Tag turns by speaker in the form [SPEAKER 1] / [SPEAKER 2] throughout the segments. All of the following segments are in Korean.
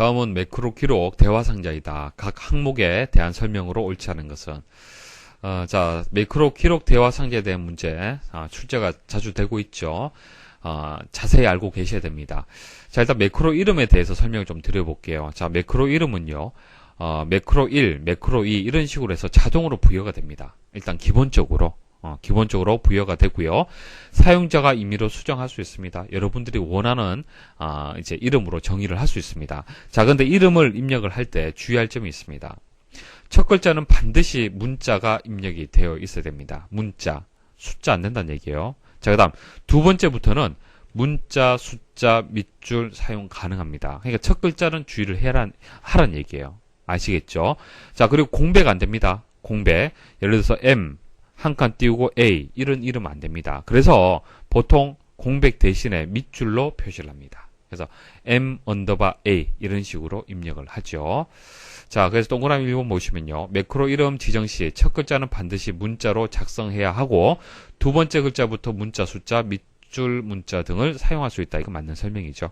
[SPEAKER 1] 다음은 매크로 기록 대화 상자이다. 각 항목에 대한 설명으로 옳지 않은 것은 어, 자 매크로 기록 대화 상자에 대한 문제 아, 출제가 자주 되고 있죠. 어, 자세히 알고 계셔야 됩니다. 자 일단 매크로 이름에 대해서 설명을 좀 드려볼게요. 자 매크로 이름은요. 어, 매크로 1, 매크로 2 이런 식으로 해서 자동으로 부여가 됩니다. 일단 기본적으로 어, 기본적으로 부여가 되고요. 사용자가 임의로 수정할 수 있습니다. 여러분들이 원하는 아, 이제 이름으로 정의를 할 수 있습니다. 자, 근데 이름을 입력을 할 때 주의할 점이 있습니다. 첫 글자는 반드시 문자가 입력이 되어 있어야 됩니다. 문자, 숫자 안 된다는 얘기예요. 자, 그다음 두 번째부터는 문자, 숫자, 밑줄 사용 가능합니다. 그러니까 첫 글자는 주의를 해란 하란 얘기예요. 아시겠죠? 자, 그리고 공백 안 됩니다. 공백. 예를 들어서 M 한 칸 띄우고 A 이런 이름 안 됩니다. 그래서 보통 공백 대신에 밑줄로 표시를 합니다. 그래서 M 언더바 A 이런 식으로 입력을 하죠. 자, 그래서 동그라미 1번 보시면요. 매크로 이름 지정 시 첫 글자는 반드시 문자로 작성해야 하고 두 번째 글자부터 문자, 숫자, 밑줄 문자 등을 사용할 수 있다. 이거 맞는 설명이죠.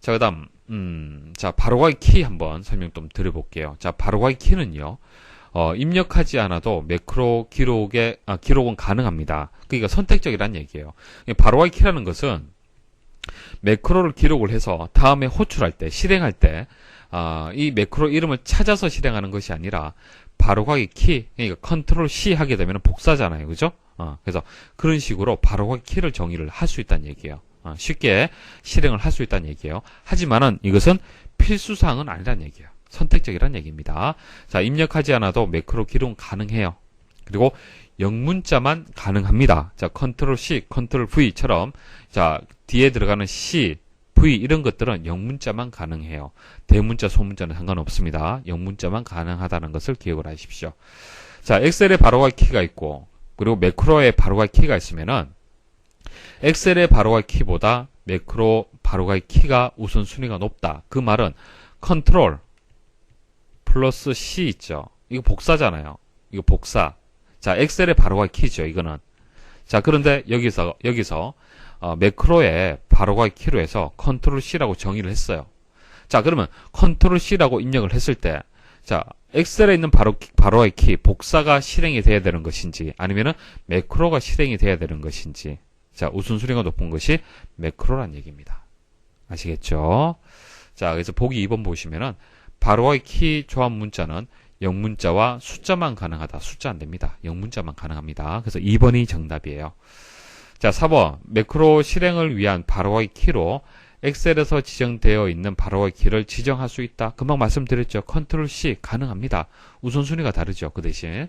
[SPEAKER 1] 자, 그 다음, 음, 자, 바로가기 키 한번 설명 좀 드려 볼게요. 자, 바로가기 키는요, 어, 입력하지 않아도 매크로 기록에, 아, 기록은 가능합니다. 그러니까 선택적이란 얘기예요. 바로가기 키라는 것은 매크로를 기록을 해서 다음에 호출할 때, 실행할 때, 아, 이 매크로 이름을 찾아서 실행하는 것이 아니라 바로가기 키, 그러니까 컨트롤 C 하게 되면 복사잖아요. 그죠? 어, 그래서 그런 식으로 바로가기 키를 정의를 할 수 있다는 얘기예요. 어, 쉽게 실행을 할 수 있다는 얘기예요. 하지만은 이것은 필수사항은 아니란 얘기예요. 선택적이란 얘기입니다. 자, 입력하지 않아도 매크로 기록 가능해요. 그리고 영문자만 가능합니다. 자, 컨트롤 C, 컨트롤 V처럼 자, 뒤에 들어가는 C, V 이런 것들은 영문자만 가능해요. 대문자, 소문자는 상관없습니다. 영문자만 가능하다는 것을 기억을 하십시오. 자, 엑셀에 바로가기 키가 있고 그리고 매크로에 바로가기 키가 있으면은 엑셀의 바로가기 키보다 매크로 바로가기 키가 우선순위가 높다. 그 말은 컨트롤 플러스 C 있죠. 이거 복사잖아요. 이거 복사. 자, 엑셀의 바로가기 키죠. 이거는. 자, 그런데 여기서 여기서 어, 매크로에 바로가기 키로 해서 컨트롤 C라고 정의를 했어요. 자, 그러면 컨트롤 C라고 입력을 했을 때 자, 엑셀에 있는 바로 바로가기 키 복사가 실행이 돼야 되는 것인지 아니면은 매크로가 실행이 돼야 되는 것인지 자, 우선순위가 높은 것이 매크로란 얘기입니다. 아시겠죠? 자, 그래서 보기 2번 보시면은 바로의 키 조합 문자는 영문자와 숫자만 가능하다. 숫자 안 됩니다. 영문자만 가능합니다. 그래서 2번이 정답이에요. 자, 4번. 매크로 실행을 위한 바로의 키로 엑셀에서 지정되어 있는 바로의 키를 지정할 수 있다. 금방 말씀드렸죠. 컨트롤 C 가능합니다. 우선순위가 다르죠. 그 대신.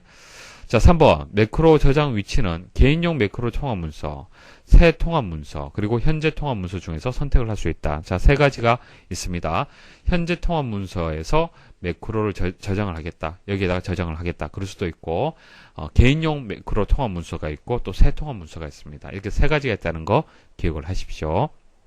[SPEAKER 1] 자, 3번. 매크로 저장 위치는 개인용 매크로 통합 문서, 새 통합 문서, 그리고 현재 통합 문서 중에서 선택을 할 수 있다. 자, 세 가지가 있습니다. 현재 통합 문서에서 매크로를 저, 장을 하겠다. 여기에다가 저장을 하겠다. 그럴 수도 있고, 어, 개인용 매크로 통합 문서가 있고, 또 새 통합 문서가 있습니다. 이렇게 세 가지가 있다는 거 기억을 하십시오.